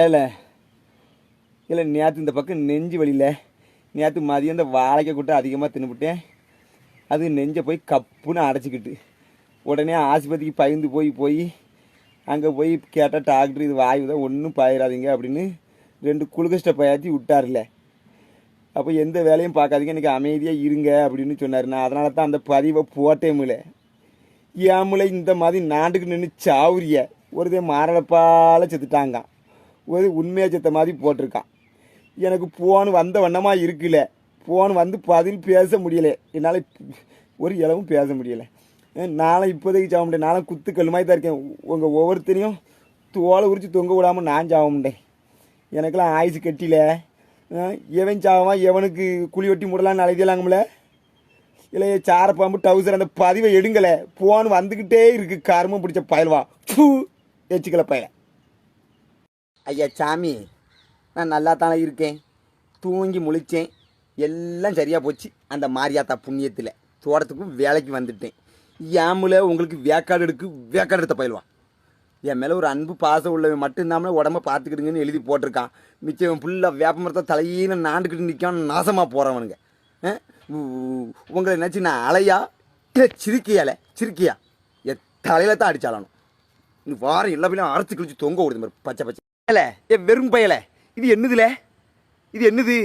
ஏல இல்லை நேற்று இந்த பக்கம் நெஞ்சு வழியில் நேற்று மதியம் இந்த வாழைக்க கூட்ட அதிகமாக தின்னுபிட்டேன். அது நெஞ்சை போய் கப்புன்னு அடைச்சிக்கிட்டு. உடனே ஆஸ்பத்திரிக்கு பயந்து போய் போய் அங்கே போய் கேட்டால் டாக்டர் இது வாய்வு தான் ஒன்றும் பயிராதீங்க அப்படின்னு ரெண்டு குளுக்கஸ்ட்டை பயாத்தி விட்டார்ல. அப்போ எந்த வேலையும் பார்க்காதீங்க எனக்கு அமைதியாக இருங்க அப்படின்னு சொன்னார். நான் அதனால தான் அந்த பதிவை போட்டேமுல ஏமுல இந்த மாதிரி நாண்டுக்கு நின்று சாவுரிய ஒருதே மாரடப்பால செத்துட்டாங்க ஒரு உண்மையாக செத்த மாதிரி போட்டிருக்கான். எனக்கு போன் வந்த வண்ணமாக இருக்குல்ல போன் வந்து பதில் பேச முடியலை. என்னால் ஒரு இளவும் பேச முடியலை. நானும் இப்போதைக்கு சாக முடியல. நானும் குத்து கல் மாதிரி தான் இருக்கேன். உங்கள் ஒவ்வொருத்தரையும் தோலை உரித்து தொங்க விடாமல் நான் சாக முடியேன் எனக்கெல்லாம் ஆயுசு கட்டில. எவன் சாவான் எவனுக்கு குழி வெட்டி முடலான்னு அழைக்கலாங்கம்ல இல்லை சார பாம்பு டவுசர் அந்த பதிவை எடுங்கலை. போன் வந்துக்கிட்டே இருக்கு. கருமம் பிடிச்ச பயல்வா. பூ எச்சிக்கல பயலை. ஐயா சாமி நான் நல்லா தானே இருக்கேன். தூங்கி முழிச்சேன். எல்லாம் சரியாக போச்சு. அந்த மாரியாத்தா புண்ணியத்தில் தோட்டத்துக்கும் வேலைக்கு வந்துட்டேன். ஏமுல உங்களுக்கு வேக்காடு எடுக்கு வேக்காடு எடுத்த போயிடுவான் என் மேலே ஒரு அன்பு பாசம் உள்ளவன் மட்டும்தாமல உடம்ப பார்த்துக்கிடுங்கன்னு எழுதி போட்டிருக்கான். மிச்சம் ஃபுல்லாக வேப்ப மரத்தை தலையில நாண்டுக்கிட்டு நிற்கான் நாசமாக போகிறவனுங்க உங்களை நினச்சி நான் அலையா? இல்லை சிரிக்கியால? சிரிக்கியா? என் தலையில தான் அடிச்சாலணும் இந்த வாரம் எல்லா பிள்ளையும் அரைச்சி கிழிச்சு தொங்க விடுது மாதிரி பச்சை பச்சை. ஏ வெறும் பயல? இது என்னதுல? இது என்னது?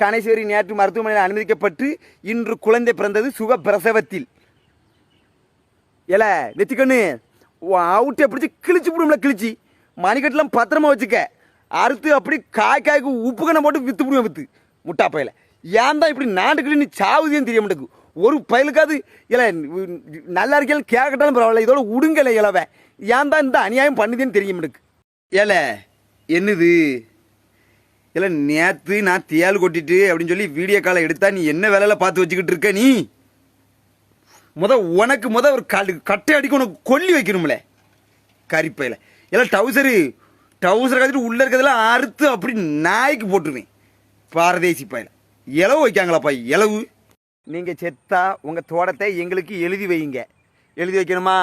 கணேஸ்வரி நேற்று மருத்துவமனையில் அனுமதிக்கப்பட்டு இன்று குழந்தை பிறந்தது சுக பிரசவத்தில் ஏல நெத்திக்கண்ணு அவுட்டை பிடிச்சி கிழிச்சு விடும்ல கிழிச்சு. மணிக்கட்டெல்லாம் பத்திரமா வச்சுக்க. அறுத்து அப்படி காய் காய்க்கு உப்பு கண்ணை போட்டு வித்து விடுவேன் வித்து. முட்டா பயல. ஏன் தான் இப்படி நாட்டுக்கிட்டு நீ சாவுதின்னு தெரிய மாட்டேங்குது? ஒரு பயலுக்காவது இல்லை நல்லா இருக்கேன் கேட்கட்டாலும் பரவாயில்ல. இதோட உடுங்கலை இலவை ஏன் தான் இந்த அநியாயம் பண்ணுதுன்னு தெரிய மாட்டேங்குது? ஏல என்னது? இல்லை நேற்று நான் தியால் கொட்டிட்டு அப்படின்னு சொல்லி வீடியோ காலை எடுத்தா நீ என்ன வேலையில பார்த்து வச்சுக்கிட்டு இருக்க நீ? முத உனக்கு முத ஒரு கல் கட்டை அடிக்க உனக்கு கொல்லி வைக்கணும்ல கரிப்பையில் எல்லாம் டவுசரு டவுசர் கட்டிட்டு உள்ளே இருக்கிறதெல்லாம் அறுத்து அப்படி நாய்க்கு போட்டுருவேன் பாரதேசி பையில. இலவு வைக்காங்களாப்பா இலவு நீங்கள் செத்தா உங்கள் தோட்டத்தை எங்களுக்கு எழுதி வைங்க எழுதி வைக்கணுமா?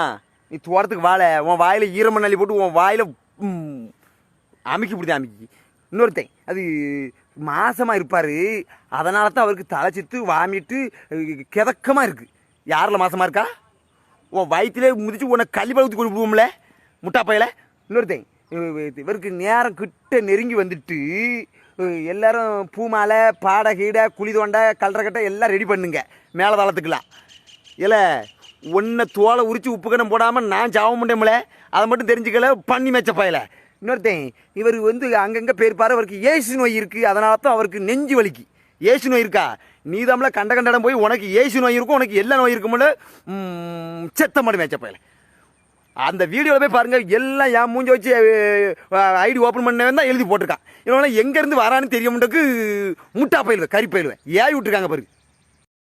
நீ தோட்டத்துக்கு வாழ உன் வாயில் ஈரமண்ணி போட்டு உன் வாயில் அமைக்கி பிடித்த அமைக்கி. இன்னொருத்தன் அது மாசமாக இருப்பார். அதனால தான் அவருக்கு தலை வாமிட்டு கிதக்கமாக இருக்குது யாரில் மாசமாக இருக்கா? உன் வயிற்றுலே முதிச்சு உன்னை கள்ளி பழத்து கொண்டு போவோம்ல முட்டா பையில இன்னொருத்தன் இவருக்கு நேரம் கிட்ட நெருங்கி வந்துட்டு எல்லாரும் பூ மாலை பாடை கீடை குழி தோண்டை கல்றக்கட்டை எல்லாம் ரெடி பண்ணுங்க. மேலே தளத்துக்கலாம் இல்லை ஒன்றை தோலை உரிச்சு உப்பு கணம் போடாமல் நான் சாவ முடியாமல? அதை மட்டும் தெரிஞ்சுக்கல பண்ணி மேய்ச்ச பயல. இன்னொருத்தன் இவர் வந்து அங்கங்கே பேர்ப்பார் அவருக்கு ஏசு நோய் இருக்குது அதனால தான் அவருக்கு நெஞ்சு வலிக்கு. ஏசு நோய் இருக்கா? நீ தமிழ கண்ட கண்டடம் போய் உனக்கு ஏசு நோய் இருக்கும் உனக்கு எல்லா நோய் இருக்கும்ல? செத்த மட்டும் மேய்ச்ச பயல. அந்த வீடியோவில் போய் பாருங்கள் எல்லாம் என் மூஞ்சி வச்சு ஐடி ஓப்பன் பண்ண தான் எழுதி போட்டிருக்கான். இவன் எங்கேருந்து வரான்னு தெரிய முட்டக்கு முட்டா போயிடுவேன் கறி போயிடுவேன் ஏன் விட்டுருக்காங்க பாருங்க.